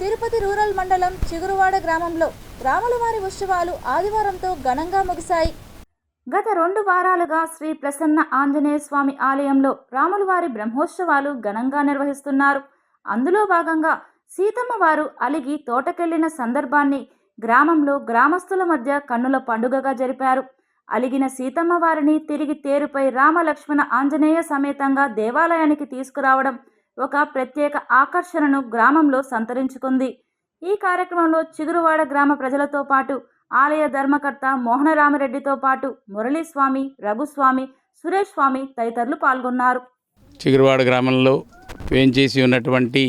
Tirupati rural మండలం చిగురువాడ గ్రామంలో రాములవారి ఉత్సవాలు ఆదివారంతో ఘనంగా ముగిశాయి. గత రెండు వారాలుగా శ్రీ ప్రసన్న ఆంజనేయ స్వామి ఆలయంలో రాములవారి బ్రహ్మోత్సవాలు ఘనంగా నిర్వహిస్తున్నారు. అందులో భాగంగా సీతమ్మ వారు అలిగి తోటకెళ్ళిన సందర్భాన్ని గ్రామంలో గ్రామస్తుల మధ్య కన్నుల పండుగగా జరిపారు. అలిగిన సీతమ్మ వారిని తిరిగి తేరుపై రామలక్ష్మణ ఆంజనేయ సమేతంగా దేవాలయానికి తీసుకురావడం ఒక ప్రత్యేక ఆకర్షణను గ్రామంలో సంతరించుకుంది. ఈ కార్యక్రమంలో చిగురువాడ గ్రామ ప్రజలతో పాటు ఆలయ ధర్మకర్త మోహనరామరెడ్డితో పాటు మురళీస్వామి రఘుస్వామి సురేష్ స్వామి తదితరులు పాల్గొన్నారు. చిగురువాడ గ్రామంలో వేంచేసి ఉన్నటువంటి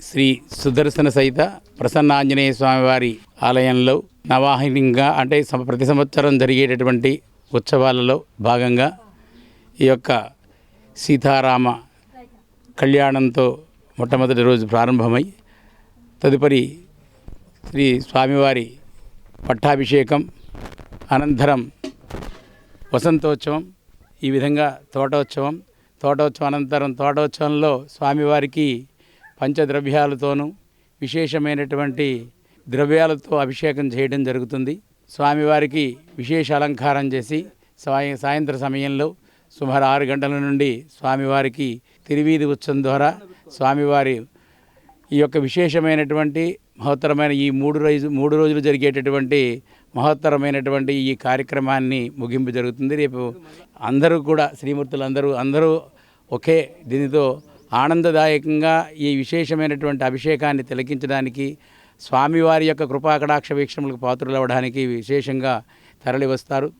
శ్రీ సుదర్శన సహిత ప్రసన్న ఆంజనేయ స్వామివారి ఆలయంలో నవాహినిగా అంటే సం- ప్రతి సంవత్సరం జరిగేటటువంటి ఉత్సవాలలో భాగంగా ఈ యొక్క సీతారామ కళ్యాణంతో మొట్టమొదటి రోజు ప్రారంభమై తదుపరి శ్రీ స్వామివారి పట్టాభిషేకం అనంతరం వసంతోత్సవం ఈ విధంగా తోటోత్సవం తోటోత్సవం అనంతరం తోటోత్సవంలో స్వామివారికి పంచద్రవ్యాలతోనూ విశేషమైనటువంటి ద్రవ్యాలతో అభిషేకం చేయడం జరుగుతుంది. స్వామివారికి విశేష అలంకారం చేసి సాయ సాయంత్ర సమయంలో సుమారు ఆరు గంటల నుండి స్వామివారికి తిరువీధి ఉత్సవం ద్వారా స్వామివారి ఈ యొక్క విశేషమైనటువంటి మహత్తరమైన ఈ మూడు రోజు మూడు రోజులు జరిగేటటువంటి మహత్తరమైనటువంటి ఈ కార్యక్రమాన్ని ముగింపు జరుగుతుంది. రేపు అందరూ కూడా శ్రీమూర్తులు అందరూ అందరూ ఒకే దీనితో ఆనందదాయకంగా ఈ విశేషమైనటువంటి అభిషేకాన్ని తిలకించడానికి స్వామివారి యొక్క కృపాకటాక్ష పాత్రలు పాత్రలవ్వడానికి విశేషంగా తరలి వస్తారు